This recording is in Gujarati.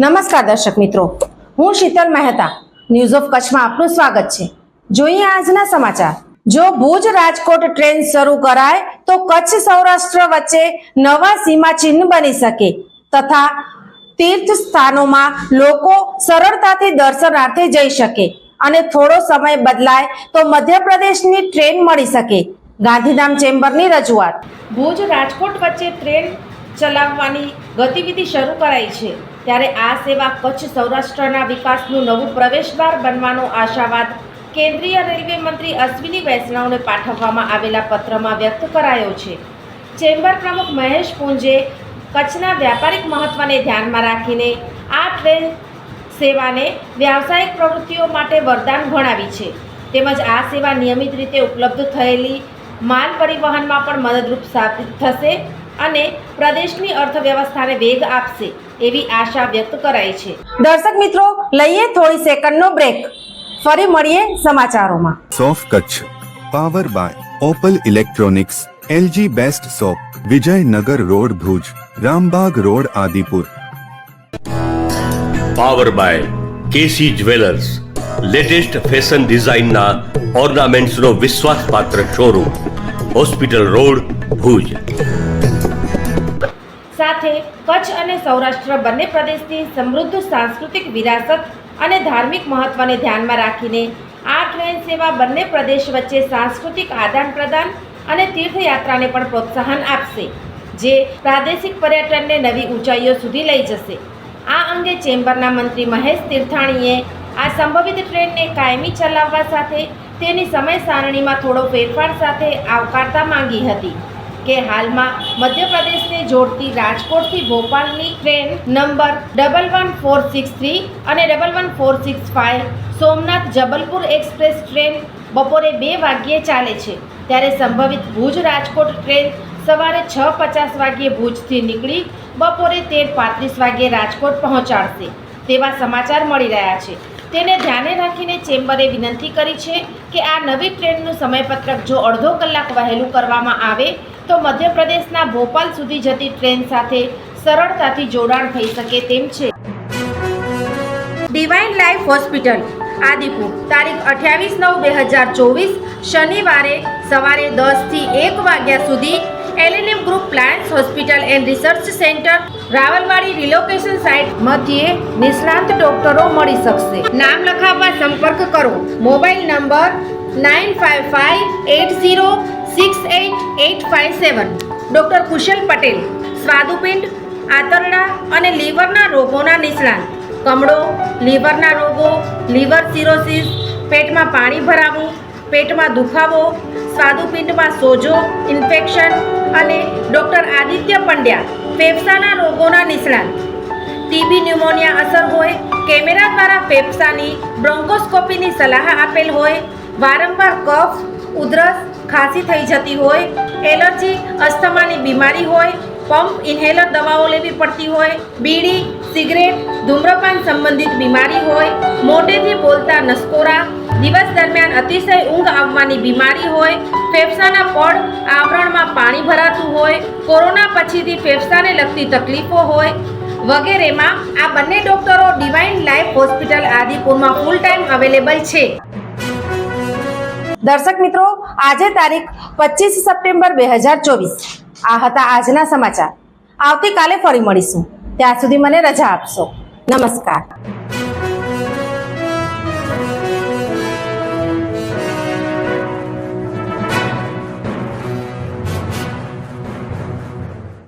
નમસ્કાર દર્શક મિત્રો, હું શીતલ મહેતા. ન્યૂઝ ઓફ કચ્છમાં આપનું સ્વાગત છે. જોઈએ આજના સમાચાર. જો ભુજ રાજકોટ ટ્રેન શરૂ કરાય, તો કચ્છ સૌરાષ્ટ્ર વચ્ચે નવા સીમા ચિહ્ન બની શકે તથા તીર્થ સ્થાનોમાં લોકો સરળતાથી દર્શનાર્થે જઈ શકે અને થોડો સમય બદલાય તો મધ્યપ્રદેશની ટ્રેન મળી શકે. ગાંધીધામ ચેમ્બરની રજૂઆત. ભુજ રાજકોટ વચ્ચે ટ્રેન ચલાવવાની ગતિવિધિ શરૂ કરાઈ છે. ત્યારે આ સેવા કચ્છ સૌરાષ્ટ્રના વિકાસનું નવું પ્રવેશદ્વાર બનવાનો આશાવાદ કેન્દ્રીય રેલવે મંત્રી અશ્વિની વૈષ્ણવને પાઠવવામાં આવેલા પત્રમાં વ્યક્ત કરાયો છે. ચેમ્બર પ્રમુખ મહેશ પુંજે કચ્છના વ્યાપારિક મહત્વને ધ્યાનમાં રાખીને આ ટ્રેન સેવાને વ્યાવસાયિક પ્રવૃત્તિઓ માટે વરદાન ગણાવી છે. તેમજ આ સેવા નિયમિત રીતે ઉપલબ્ધ થયેલી માલ પરિવહનમાં પણ મદદરૂપ સાબિત થશે. અને પ્રદેશની અર્થવ્યવસ્થાને વેગ આપશે એવી આશા વ્યક્ત કરાઈ છે. દર્શક મિત્રો લઈએ થોડી સેકન્ડનો બ્રેક ફરી મળીએ સમાચારોમાં. સોફ Kutch power by Opal electronics LG best shop Vijaynagar road Bhuj Rambag road Adipur. Power by KC jewellers latest fashion ડિઝાઇનના ઓર્નામેન્ટ્સનો વિશ્વાસપાત્ર શોરૂમ હોસ્પિટલ રોડ ભુજ. સાથે કચ્છ અને સૌરાષ્ટ્ર બંને પ્રદેશની સમૃદ્ધ સાંસ્કૃતિક વિરાસત અને ધાર્મિક મહત્વને ધ્યાનમાં રાખીને આ ટ્રેન સેવા બંને પ્રદેશ વચ્ચે સાંસ્કૃતિક આદાન પ્રદાન અને તીર્થયાત્રાને પણ પ્રોત્સાહન આપશે, જે પ્રાદેશિક પર્યટનને નવી ઊંચાઈઓ સુધી લઈ જશે. આ અંગે ચેમ્બરના મંત્રી મહેશ તીર્થાણીએ આ સંભવિત ટ્રેનને કાયમી ચલાવવા સાથે તેની સમય સારણીમાં થોડો ફેરફાર સાથે આવકારતા માંગી હતી. કે હાલમાં મધ્યપ્રદેશને જોડતી રાજકોટથી ભોપાલની train number double one four six three અને double one four six five Somnath Jabalpur express train બપોરે બે વાગ્યે ચાલે છે. ત્યારે સંભવિત ભુજ રાજકોટ ટ્રેન સવારે છ પચાસ વાગ્યે ભુજથી નીકળી બપોરે તેર પાંત્રીસ વાગ્યે રાજકોટ પહોંચાડશે. તેવા સમાચાર મળી રહ્યા છે. તેને ધ્યાને રાખીને ચેમ્બરે વિનંતી કરી છે કે આ નવી ટ્રેનનું સમયપત્રક જો અડધો કલાક વહેલું કરવામાં આવે તો મધ્યપ્રદેશના ભોપાલ સુધી જતી ટ્રેન સાથે સરળતાથી જોડાણ થઈ શકે તેમ છે. Divine life hospital, Adipur. તારીખ અઠ્યાવીસ નવ બે હજાર ચોવીસ, શનિવારે સવારે દસથી એક વાગ્યા સુધી LNM group plans hospital and research centre, Rawalwadi relocation site મધ્યે નિષ્ણાંત ડોક્ટરો મળી શકશે. નામ લખાવવા સંપર્ક કરો. Mobile number nine five five eight zero six eight eight five seven. Doctor Kushal Patel, સ્વાદુપિંડ, આંતરડા અને લીવરના રોગોના નિષ્ણાંત. કમળો, લીવરના રોગો, લીવર સિરોસિસ, પેટમાં પાણી ભરાવું, પેટમાં દુખાવો, સ્વાદુપિંડમાં સોજો, ઇન્ફેક્શન અને ડૉક્ટર આદિત્ય પંડ્યા ફેફસાના રોગોના નિષ્ણાંત. ટીબી ન્યુમોનિયા અસર હોય, કેમેરા દ્વારા ફેફસાની બ્રોન્કોસ્કોપીની સલાહ આપેલ હોય, વારંવાર કફ, ઉધરસ ખાંસી થઈ જતી હોય, એલર્જી, અસ્થમાની બીમારી હોય, પંપ, ઇન્હેલર દવાઓ લેવી પડતી હોય, બીડી, સિગરેટ, ધૂમ્રપાન સંબંધિત બીમારી હોય, મોઢેથી બોલતા નસકોરા, દિવસ દરમિયાન અતિશય ઊંઘ આવવાની બીમારી હોય, ફેફસાના પડ, આવરણમાં પાણી ભરાતું હોય, કોરોના પછીથી ફેફસાને લગતી તકલીફો હોય, વગેરેમાં આ બંને ડોક્ટરો ડિવાઇન લાઈફ હોસ્પિટલ આદિપુરમાં ફૂલ ટાઈમ અવેલેબલ છે. દર્શક મિત્રો, આજે તારીખ પચીસ સપ્ટેમ્બર બે હજાર ચોવીસ. આ હતા આજના સમાચાર. આવતીકાલે ફરી મળીશું. ત્યાં સુધી મને રજા આપશો. નમસ્કાર.